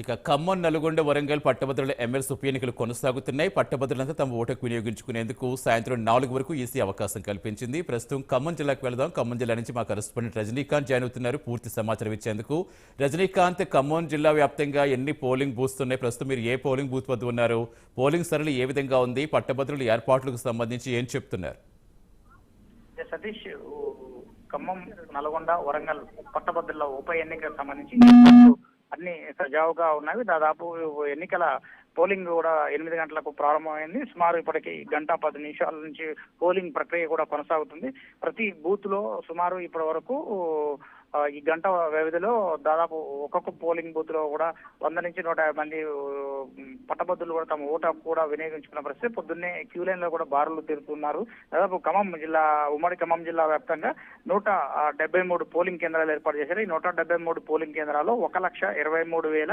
ఇక ఖమ్మం నల్గొండ వరంగల్ పట్టభద్రుల ఎమ్మెల్సీ ఉప ఎన్నికలు కొనసాగుతున్నాయి. పట్టభద్రులంతా తమ ఓటుకు వినియోగించుకునేందుకు సాయంత్రం నాలుగు వరకు ఈసీ అవకాశం కల్పించింది. ప్రస్తుతం ఖమ్మం జిల్లాకు వెళదాం. ఖమ్మం జిల్లా నుంచి మా కరెస్పాండెంట్ రజనీకాంత్ జాయిన్ అవుతున్నారు. పూర్తి సమాచారం ఇచ్చేందుకు. రజనీకాంత్ ఖమ్మం జిల్లా వ్యాప్తంగా ఎన్ని పోలింగ్ బూత్స్ ఉన్నాయి? ప్రస్తుతం మీరు ఏ పోలింగ్ బూత్ వద్ద ఉన్నారు? పోలింగ్ సరళి ఏ విధంగా ఉంది? పట్టభద్రుల ఏర్పాట్లకు సంబంధించి ఏం చెప్తున్నారు? సతీష్ ఖమ్మం నల్గొండ వరంగల్ పట్టభద్రుల ఉప ఎన్నికలకు సంబంధించి అన్ని సజావుగా ఉన్నవి. దాదాపు ఎన్నికల పోలింగ్ కూడా ఎనిమిది గంటలకు ప్రారంభమైంది. సుమారు ఇప్పటికి గంట పది నిమిషాల నుంచి పోలింగ్ ప్రక్రియ కూడా కొనసాగుతుంది. ప్రతి బూత్లో సుమారు ఇప్పటి వరకు ఈ గంట వ్యవధిలో దాదాపు ఒక్కొక్క పోలింగ్ బూత్లో కూడా వంద నుంచి నూట యాభై మంది పట్టభద్రులు కూడా తమ ఓటు కూడా వినియోగించుకున్న పరిస్థితి. పొద్దున్నే క్యూ లైన్లో కూడా బారులు తిరుగుతున్నారు దాదాపు ఖమ్మం జిల్లా ఉమ్మడి ఖమ్మం జిల్లా వ్యాప్తంగా నూట డెబ్బై మూడు పోలింగ్ కేంద్రాలు ఏర్పాటు చేశారు. ఈ నూట డెబ్బై మూడు పోలింగ్ కేంద్రాల్లో ఒక లక్ష ఇరవై మూడు వేల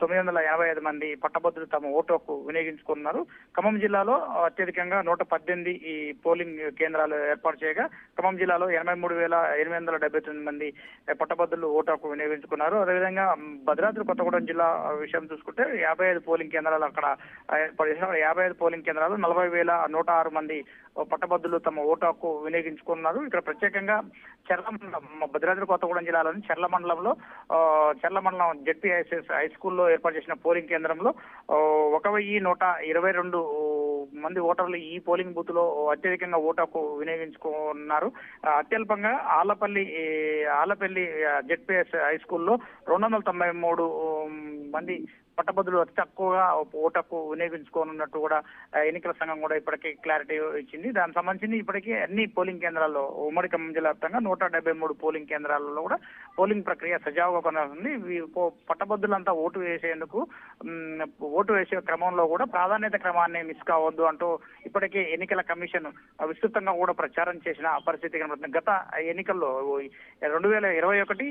తొమ్మిది వందల ఎనభై ఐదు మంది పట్టభద్రులు తమ ఓటు హక్కు వినియోగించుకున్నారు. ఖమ్మం జిల్లాలో అత్యధికంగా నూట పద్దెనిమిది ఈ పోలింగ్ కేంద్రాలు ఏర్పాటు చేయగా ఖమ్మం జిల్లాలో ఎనభై మూడు వేల ఎనిమిది వందల డెబ్బై తొమ్మిది మంది పట్టభద్రులు ఓటు హక్కు వినియోగించుకున్నారు. అదేవిధంగా భద్రాద్రి కొత్తగూడెం జిల్లా విషయం చూసుకుంటే యాభై ఐదు పోలింగ్ కేంద్రాలు అక్కడ ఏర్పాటు చేసిన యాభై ఐదు పోలింగ్ కేంద్రాలు నలభై వేల నూట ఆరు మంది పట్టభద్రులు తమ ఓటు హక్కు వినియోగించుకున్నారు. ఇక్కడ ప్రత్యేకంగా చెర్ల మండలం భద్రాద్రి కొత్తగూడెం జిల్లాలోని చెర్ల మండలంలో చెర్ల మండలం జెడ్పీఐఎస్ఎస్ హై స్కూల్లో ఏర్పాటు చేసిన పోలింగ్ కేంద్రంలో ఒక వెయ్యి నూట ఇరవై రెండు మంది ఓటర్లు ఈ పోలింగ్ బూత్లో అత్యధికంగా ఓటు హక్కు వినియోగించుకున్నారు అత్యల్పంగా ఆలపల్లి ఆలపల్లి జెడ్పీఎస్ హై స్కూల్లో రెండు వందల తొంభై మూడు మంది పట్టభద్రులు అతి తక్కువగా ఓటకు వినియోగించుకోనున్నట్టు కూడా ఎన్నికల సంఘం కూడా ఇప్పటికే క్లారిటీ ఇచ్చింది. దానికి సంబంధించి ఇప్పటికీ అన్ని పోలింగ్ కేంద్రాల్లో ఉమ్మడి ఖమ్మం జిల్లా వ్యాప్తంగా నూట డెబ్బై మూడు పోలింగ్ కేంద్రాలలో కూడా పోలింగ్ ప్రక్రియ సజావుగా కొనసాగుతుంది. పట్టభద్రులంతా ఓటు వేసేందుకు ఓటు వేసే క్రమంలో కూడా ప్రాధాన్యత క్రమాన్ని మిస్ కావద్దు అంటూ ఇప్పటికే ఎన్నికల కమిషన్ విస్తృతంగా కూడా ప్రచారం చేసిన పరిస్థితి కనబడుతుంది. గత ఎన్నికల్లో రెండు వేల ఇరవై ఒకటి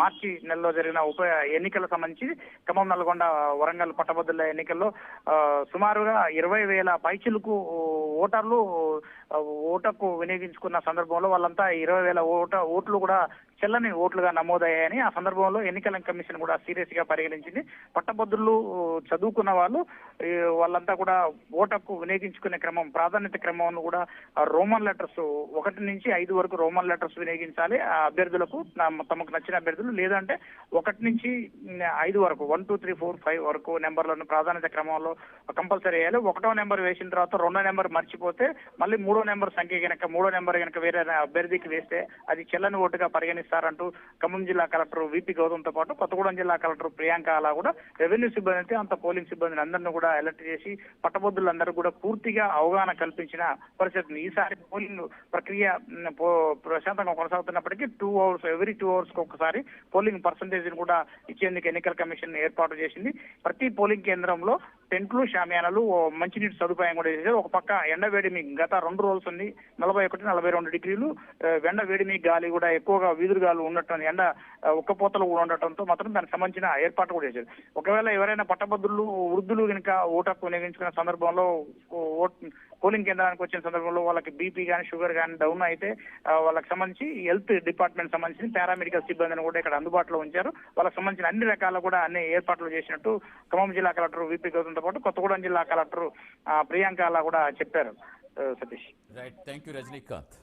మార్చి నెలలో జరిగిన ఉప ఎన్నికల సంబంధించి ఖమ్మం నల్గొండ వరంగల్ పట్టభద్రుల ఎన్నికల్లో ఆ, సుమారుగా ఇరవై వేల పైచులకు ఓటర్లు ఓటకు వినియోగించుకున్న సందర్భంలో వాళ్ళంతా ఇరవై వేల ఓట ఓట్లు కూడా చెల్లని ఓట్లుగా నమోదయ్యాయని ఆ సందర్భంలో ఎన్నికల కమిషన్ కూడా సీరియస్గా పరిగణించింది. పట్టభద్రులు చదువుకున్న వాళ్ళు వాళ్ళంతా కూడా ఓటకు వినియోగించుకునే క్రమం ప్రాధాన్యత క్రమంలో కూడా రోమన్ లెటర్స్ ఒకటి నుంచి ఐదు వరకు రోమన్ లెటర్స్ వినియోగించాలి. ఆ అభ్యర్థులకు తమకు నచ్చిన అభ్యర్థులు లేదంటే ఒకటి నుంచి ఐదు వరకు one two three four five వరకు నెంబర్లను ప్రాధాన్యత క్రమంలో కంపల్సరీ వేయాలి. ఒకటో నెంబర్ వేసిన తర్వాత రెండో నెంబర్ మర్చిపోతే మళ్ళీ మూడో నెంబర్ సంఖ్య కనుక మూడో నెంబర్ కనుక వేరే అభ్యర్థికి వేస్తే అది చెల్లని ఓటుగా పరిగణిస్తారంటూ ఖమ్మం జిల్లా కలెక్టర్ విపి గౌతమ్తో పాటు కొత్తగూడెం జిల్లా కలెక్టర్ ప్రియాంక అలా కూడా రెవెన్యూ సిబ్బంది అయితే అంత పోలింగ్ సిబ్బందిని అందరినీ కూడా అలర్ట్ చేసి పట్టభద్రులందరూ కూడా పూర్తిగా అవగాహన కల్పించిన పరిస్థితి. ఈసారి పోలింగ్ ప్రక్రియ పో- ప్రశాంతంగా కొనసాగుతున్నప్పటికీ two hours every two hours ఒకసారి పోలింగ్ పర్సంటేజ్ కూడా ఇచ్చేందుకు ఎన్నికల కమిషన్ ఏర్పాటు చేసింది. ప్రతి పోలింగ్ కేంద్రంలో టెంట్లు షామియానాలు మంచినీటి సదుపాయం కూడా చేశారు. ఒక పక్క ఎండ వేడిమి గత రెండు రోజులు ఉంది నలభై ఒకటి నలభై రెండు డిగ్రీలు. ఆ, ఎండ వేడిమి గాలి కూడా ఎక్కువగా వీధులు గాలు ఉండటం ఎండ ఉక్కపోతలు కూడా ఉండటంతో మాత్రం దానికి సంబంధించిన ఏర్పాటు కూడా చేశారు. ఒకవేళ ఎవరైనా పట్టభద్రులు వృద్ధులు కనుక ఓటకు వినియోగించుకున్న సందర్భంలో ఓట్ పోలింగ్ కేంద్రానికి వచ్చిన సందర్భంలో వాళ్ళకి బీపీ కానీ షుగర్ కానీ డౌన్ అయితే వాళ్ళకి సంబంధించి హెల్త్ డిపార్ట్మెంట్ సంబంధించిన పారామెడికల్ సిబ్బందిని కూడా ఇక్కడ అందుబాటులో ఉంచారు. వాళ్ళకి సంబంధించిన అన్ని రకాల కూడా అన్ని ఏర్పాట్లు చేసినట్టు ఖమ్మం జిల్లా కలెక్టర్ విపి గౌతంతో పాటు కొత్తగూడెం జిల్లా కలెక్టర్ ప్రియాంక అలా కూడా చెప్పారు Satish. Right thank you Rajinikanth